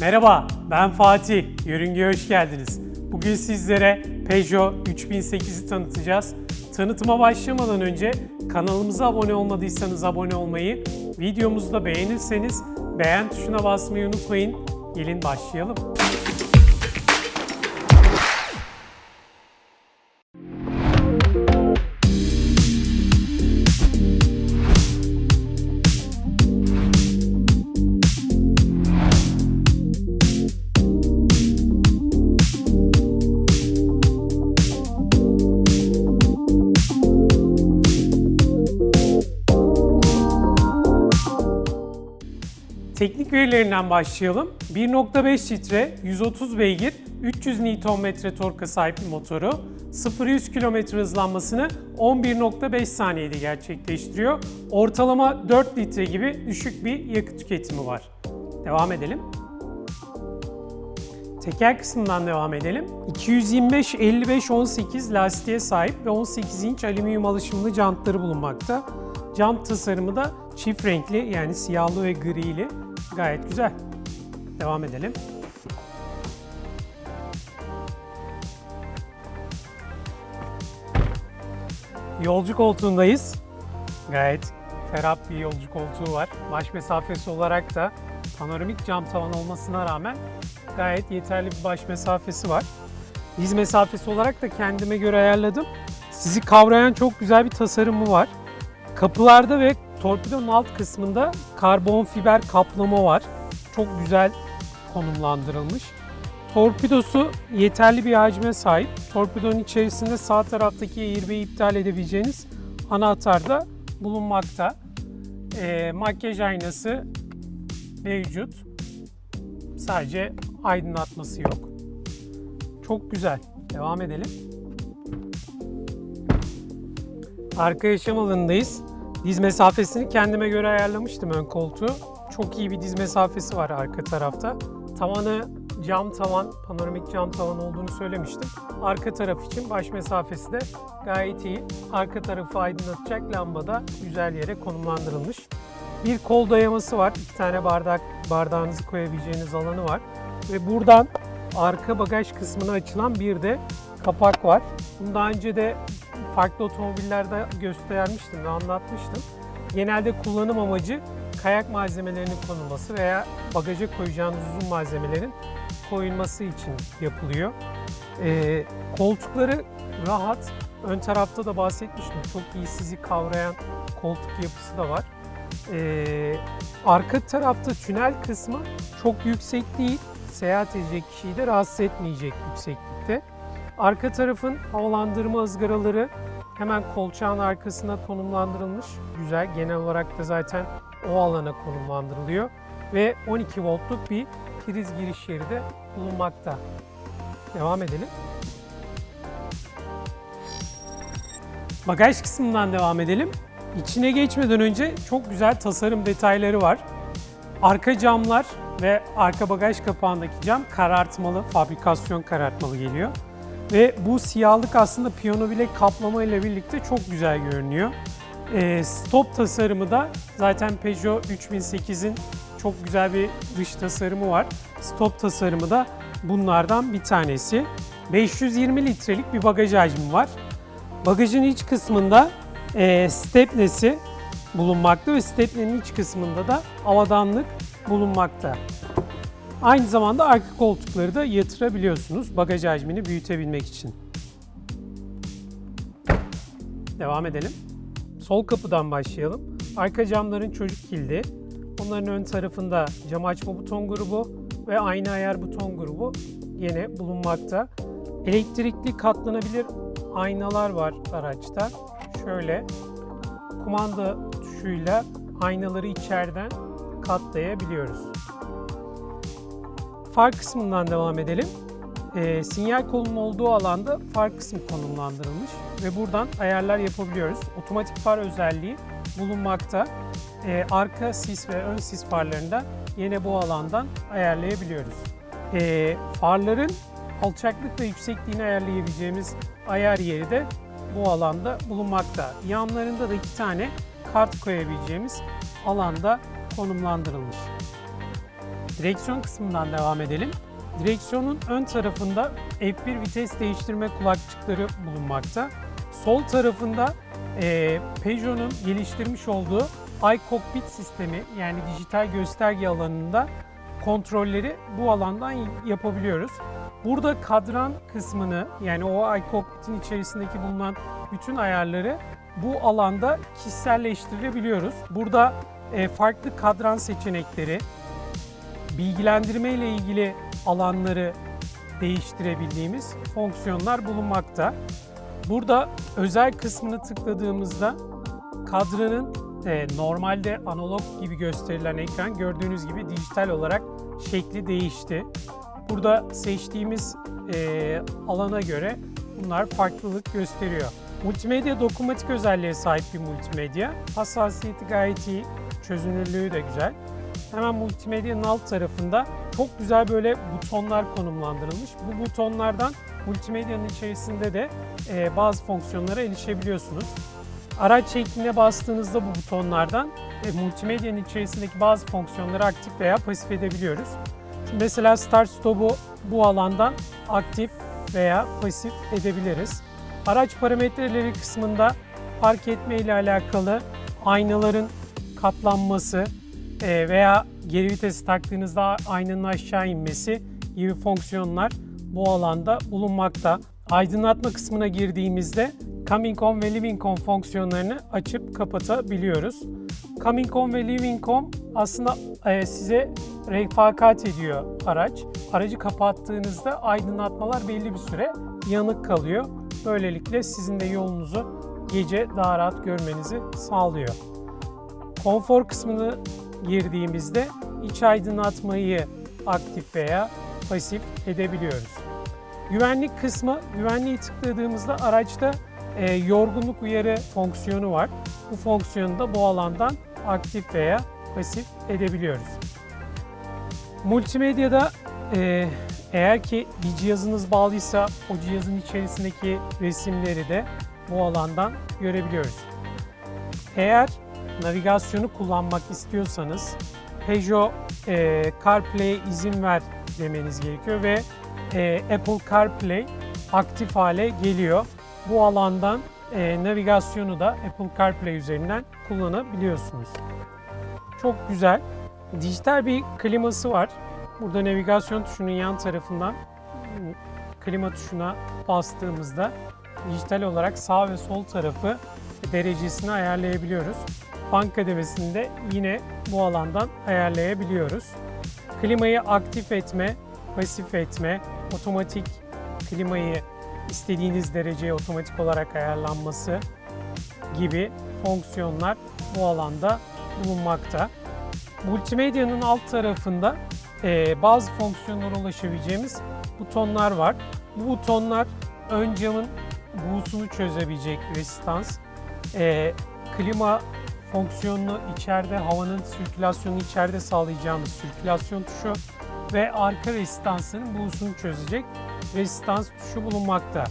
Merhaba, ben Fatih. Yörünge'ye hoş geldiniz. Bugün sizlere Peugeot 3008'i tanıtacağız. Tanıtıma başlamadan önce kanalımıza abone olmadıysanız abone olmayı, videomuzu da beğenirseniz beğen tuşuna basmayı unutmayın. Gelin başlayalım. Teknik verilerinden başlayalım. 1.5 litre, 130 beygir, 300 Nm torka sahip bir motoru 0-100 km hızlanmasını 11.5 saniyede gerçekleştiriyor. Ortalama 4 litre gibi düşük bir yakıt tüketimi var. Devam edelim. Teker kısmından devam edelim. 225 55 18 lastiğe sahip ve 18 inç alüminyum alışımlı jantları bulunmakta. Jant tasarımı da çift renkli yani siyahlı ve grili. Gayet güzel. Devam edelim. Yolcu koltuğundayız. Gayet ferah bir yolcu koltuğu var. Baş mesafesi olarak da panoramik cam tavan olmasına rağmen gayet yeterli bir baş mesafesi var. Diz mesafesi olarak da kendime göre ayarladım. Sizi kavrayan çok güzel bir tasarımı var. Kapılarda ve torpidonun alt kısmında karbon fiber kaplama var. Çok güzel konumlandırılmış. Torpidosu yeterli bir hacme sahip. Torpidonun içerisinde sağ taraftaki airbag'i iptal edebileceğiniz anahtar da bulunmakta. Ee, makyaj aynası mevcut. Sadece aydınlatması yok. Çok güzel. Devam edelim. Arka yaşam alanındayız. Diz mesafesini kendime göre ayarlamıştım ön koltuğu. Çok iyi bir diz mesafesi var arka tarafta. Tavanı cam tavan, panoramik cam tavan olduğunu söylemiştim. Arka taraf için baş mesafesi de gayet iyi. Arka tarafı aydınlatacak lamba da güzel yere konumlandırılmış. Bir kol dayaması var. İki tane bardak bardağınızı koyabileceğiniz alanı var. Ve buradan arka bagaj kısmına açılan bir de kapak var. Bunu daha önce de farklı otomobillerde göstermiştim ve anlatmıştım. Genelde kullanım amacı kayak malzemelerinin konulması veya bagaja koyacağınız uzun malzemelerin koyulması için yapılıyor. Ee, koltukları rahat. Ön tarafta da bahsetmiştim. Çok iyi sizi kavrayan koltuk yapısı da var. Ee, arka tarafta tünel kısmı çok yüksek değil. Seyahat edecek kişiyi de rahatsız etmeyecek yükseklikte. Arka tarafın havalandırma ızgaraları hemen kolçağın arkasına konumlandırılmış. Güzel. Genel olarak da zaten o alana konumlandırılıyor. Ve 12 voltluk bir priz giriş yeri de bulunmakta. Devam edelim. Bagaj kısmından devam edelim. İçine geçmeden önce çok güzel tasarım detayları var. Arka camlar ve arka bagaj kapağındaki cam karartmalı, fabrikasyon karartmalı geliyor. Ve bu siyahlık aslında piyano bilek kaplama ile birlikte çok güzel görünüyor. E, stop tasarımı da zaten Peugeot 3008'in çok güzel bir dış tasarımı var. Stop tasarımı da bunlardan bir tanesi. 520 litrelik bir bagaj hacmi var. Bagajın iç kısmında e, stepnesi bulunmakta ve stepnenin iç kısmında da avadanlık bulunmakta. Aynı zamanda arka koltukları da yatırabiliyorsunuz bagaj hacmini büyütebilmek için. Devam edelim. Sol kapıdan başlayalım. Arka camların çocuk kilidi. Onların ön tarafında cam açma buton grubu ve ayna ayar buton grubu yine bulunmakta. Elektrikli katlanabilir aynalar var araçta. Şöyle kumanda tuşuyla aynaları içeriden katlayabiliyoruz. Far kısmından devam edelim. E, sinyal kolunun olduğu alanda far kısmı konumlandırılmış ve buradan ayarlar yapabiliyoruz. Otomatik far özelliği bulunmakta. E, arka sis ve ön sis farlarını da yine bu alandan ayarlayabiliyoruz. E, farların alçaklık ve yüksekliğini ayarlayabileceğimiz ayar yeri de bu alanda bulunmakta. Yanlarında da iki tane kart koyabileceğimiz alanda konumlandırılmış. Direksiyon kısmından devam edelim. Direksiyonun ön tarafında F1 vites değiştirme kulakçıkları bulunmakta. Sol tarafında e, Peugeot'un geliştirmiş olduğu iCockpit sistemi yani dijital gösterge alanında kontrolleri bu alandan yapabiliyoruz. Burada kadran kısmını yani o iCockpit'in içerisindeki bulunan bütün ayarları bu alanda kişiselleştirebiliyoruz. Burada e, farklı kadran seçenekleri, bilgilendirme ile ilgili alanları değiştirebildiğimiz fonksiyonlar bulunmakta. Burada özel kısmını tıkladığımızda kadranın e, normalde analog gibi gösterilen ekran gördüğünüz gibi dijital olarak şekli değişti. Burada seçtiğimiz e, alana göre bunlar farklılık gösteriyor. Multimedya dokunmatik özelliğe sahip bir multimedya. Hassasiyeti gayet iyi, çözünürlüğü de güzel. Hemen multimedyanın alt tarafında çok güzel böyle butonlar konumlandırılmış. Bu butonlardan multimedyanın içerisinde de e, bazı fonksiyonlara erişebiliyorsunuz. Araç şekline bastığınızda bu butonlardan e, multimedyanın içerisindeki bazı fonksiyonları aktif veya pasif edebiliyoruz. Şimdi mesela Start Stop'u bu alandan aktif veya pasif edebiliriz. Araç parametreleri kısmında park etme ile alakalı aynaların katlanması veya geri vitesi taktığınızda aynanın aşağı inmesi gibi fonksiyonlar bu alanda bulunmakta. Aydınlatma kısmına girdiğimizde Coming On ve Living On fonksiyonlarını açıp kapatabiliyoruz. Coming On ve Living On aslında e, size refakat ediyor araç. Aracı kapattığınızda aydınlatmalar belli bir süre yanık kalıyor. Böylelikle sizin de yolunuzu gece daha rahat görmenizi sağlıyor. Konfor kısmını girdiğimizde iç aydınlatmayı aktif veya pasif edebiliyoruz. Güvenlik kısmı, güvenliği tıkladığımızda araçta e, yorgunluk uyarı fonksiyonu var. Bu fonksiyonu da bu alandan aktif veya pasif edebiliyoruz. Multimedyada e, eğer ki bir cihazınız bağlıysa o cihazın içerisindeki resimleri de bu alandan görebiliyoruz. Eğer navigasyonu kullanmak istiyorsanız Peugeot e, CarPlay izin ver demeniz gerekiyor ve e, Apple CarPlay aktif hale geliyor. Bu alandan e, navigasyonu da Apple CarPlay üzerinden kullanabiliyorsunuz. Çok güzel. Dijital bir kliması var. Burada navigasyon tuşunun yan tarafından klima tuşuna bastığımızda dijital olarak sağ ve sol tarafı derecesini ayarlayabiliyoruz. Fan kademesini de yine bu alandan ayarlayabiliyoruz. Klimayı aktif etme, pasif etme, otomatik klimayı istediğiniz dereceye otomatik olarak ayarlanması gibi fonksiyonlar bu alanda bulunmakta. Multimedyanın alt tarafında e, bazı fonksiyonlara ulaşabileceğimiz butonlar var. Bu butonlar ön camın buğusunu çözebilecek resistans, e, klima fonksiyonunu içeride havanın sirkülasyonunu içeride sağlayacağımız sirkülasyon tuşu ve arka resistansının buğusunu çözecek resistans tuşu bulunmakta.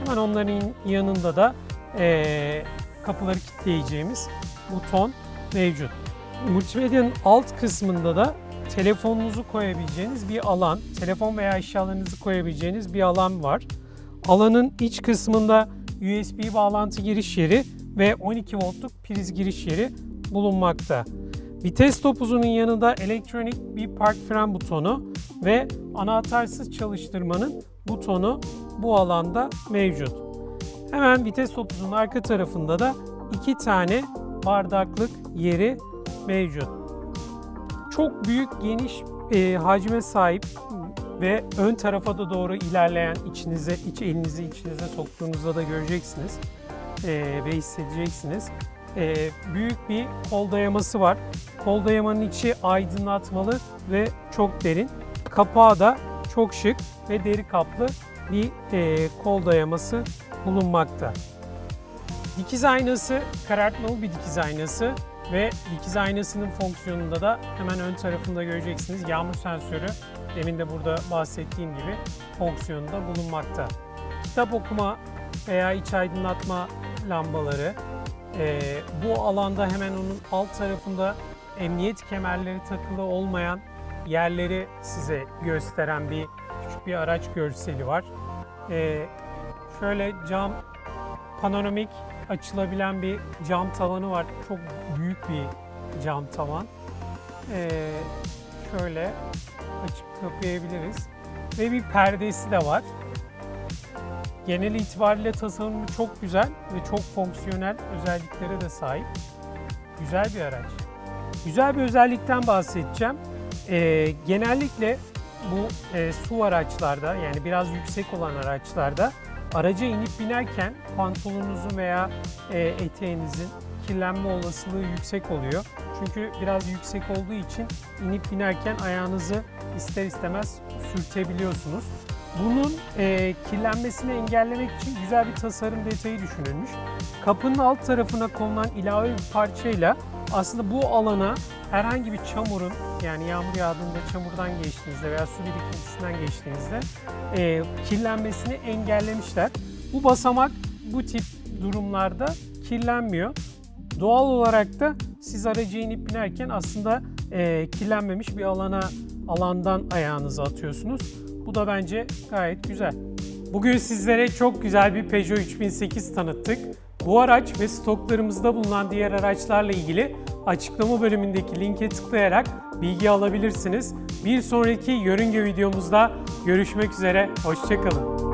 Hemen onların yanında da e, kapıları kilitleyeceğimiz buton mevcut. Multimedyanın alt kısmında da telefonunuzu koyabileceğiniz bir alan, telefon veya eşyalarınızı koyabileceğiniz bir alan var. Alanın iç kısmında USB bağlantı giriş yeri ve 12 voltluk priz giriş yeri bulunmakta. Vites topuzunun yanında elektronik bir park fren butonu ve anahtarsız çalıştırmanın butonu bu alanda mevcut. Hemen vites topuzunun arka tarafında da iki tane bardaklık yeri mevcut. Çok büyük geniş e, hacme sahip ve ön tarafa da doğru ilerleyen içinize, iç elinizi içinize soktuğunuzda da göreceksiniz e, ve hissedeceksiniz. E, büyük bir kol dayaması var. Kol dayamanın içi aydınlatmalı ve çok derin. Kapağı da çok şık ve deri kaplı bir e, kol dayaması bulunmakta. Dikiz aynası karartmalı bir dikiz aynası ve dikiz aynasının fonksiyonunda da hemen ön tarafında göreceksiniz yağmur sensörü demin de burada bahsettiğim gibi fonksiyonunda bulunmakta. Kitap okuma veya iç aydınlatma lambaları e, bu alanda hemen onun alt tarafında emniyet kemerleri takılı olmayan yerleri size gösteren bir küçük bir araç görseli var. Ee, şöyle cam panoramik açılabilen bir cam tavanı var. Çok büyük bir cam tavan. Ee, şöyle açıp kapayabiliriz. Ve bir perdesi de var. Genel itibariyle tasarımı çok güzel ve çok fonksiyonel özelliklere de sahip. Güzel bir araç. Güzel bir özellikten bahsedeceğim. Ee, genellikle bu e, su araçlarda yani biraz yüksek olan araçlarda araca inip binerken pantolonunuzun veya e, eteğinizin kirlenme olasılığı yüksek oluyor. Çünkü biraz yüksek olduğu için inip binerken ayağınızı ister istemez sürtebiliyorsunuz. Bunun e, kirlenmesini engellemek için güzel bir tasarım detayı düşünülmüş. Kapının alt tarafına konulan ilave bir parçayla aslında bu alana herhangi bir çamurun yani yağmur yağdığında çamurdan geçtiğinizde veya su birikintisinden geçtiğinizde e, kirlenmesini engellemişler. Bu basamak bu tip durumlarda kirlenmiyor. Doğal olarak da siz aracı inip binerken aslında e, kirlenmemiş bir alana alandan ayağınızı atıyorsunuz. Bu da bence gayet güzel. Bugün sizlere çok güzel bir Peugeot 3008 tanıttık. Bu araç ve stoklarımızda bulunan diğer araçlarla ilgili açıklama bölümündeki linke tıklayarak bilgi alabilirsiniz. Bir sonraki yörünge videomuzda görüşmek üzere, hoşçakalın.